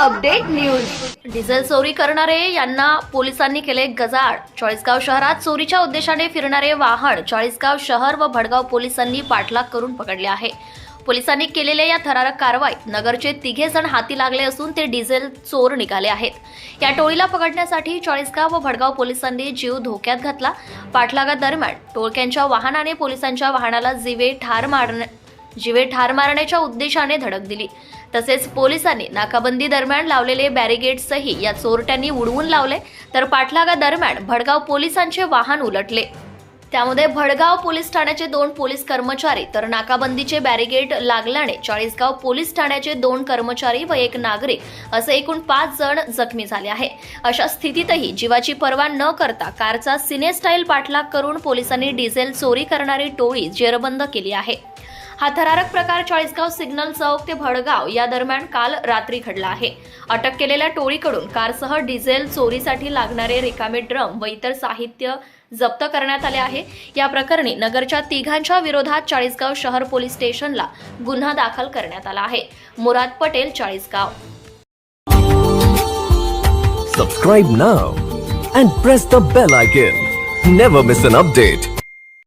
Update news. Diesel चोरी करणारे यांना पोलिसांनी केले गजाड चाळीसगाव शहरात चोरीच्या उद्देशाने फिरणारे वाहन चाळीसगाव शहर व भडगाव पोलिसांनी पाठलाग करून पकडले आहे. पोलिसांनी केलेल्या या थरारक कारवाईत नगरचे तिघे जण हाती लागले असून ते डिझेल चोर निघाले आहेत. या टोळीला पकडण्यासाठी चाळीसगाव व भडगाव पोलिसांनी जीव धोक्यात घातला. पाठलागादरम्यान टोळक्यांच्या वाहनाने पोलिसांच्या वाहनाला जिवे ठार मारण्या जिवे ठार मारण्याच्या उद्देशाने धडक दिली. तसेच पोलिसांनी नाकाबंदी दरम्यान लावलेले बॅरिगेड्सही या चोरट्यांनी उडवून लावले तर पाठलागादरम्यान भडगाव पोलिसांचे वाहन उलटले. त्यामध्ये भडगाव पोलीस ठाण्याचे दोन पोलीस कर्मचारी तर नाकाबंदीचे बॅरिगेड लागल्याने चाळीसगाव पोलीस ठाण्याचे दोन कर्मचारी व एक नागरिक असे एकूण पाच जण जखमी झाले आहे. अशा स्थितीतही जीवाची पर्वा न करता कारचा सिने स्टाईल पाठलाग करून पोलिसांनी डिझेल चोरी करणारी टोळी जेरबंद केली आहे. हा थरारक प्रकार चाळीसगाव सिग्नल चौक ते भडगाव या दरम्यान काल रात्री घडला आहे. अटक केलेल्या टोळीकडून कारसह डिझेल चोरीसाठी लागणारे रिकामे ड्रम व इतर साहित्य जप्त करण्यात आले आहे. या प्रकरणी नगरच्या तिघांच्या विरोधात चाळीसगाव शहर पोलीस स्टेशनला गुन्हा दाखल करण्यात आला आहे. Murad Patel Chalisgaon. Subscribe now and press the bell icon never miss an update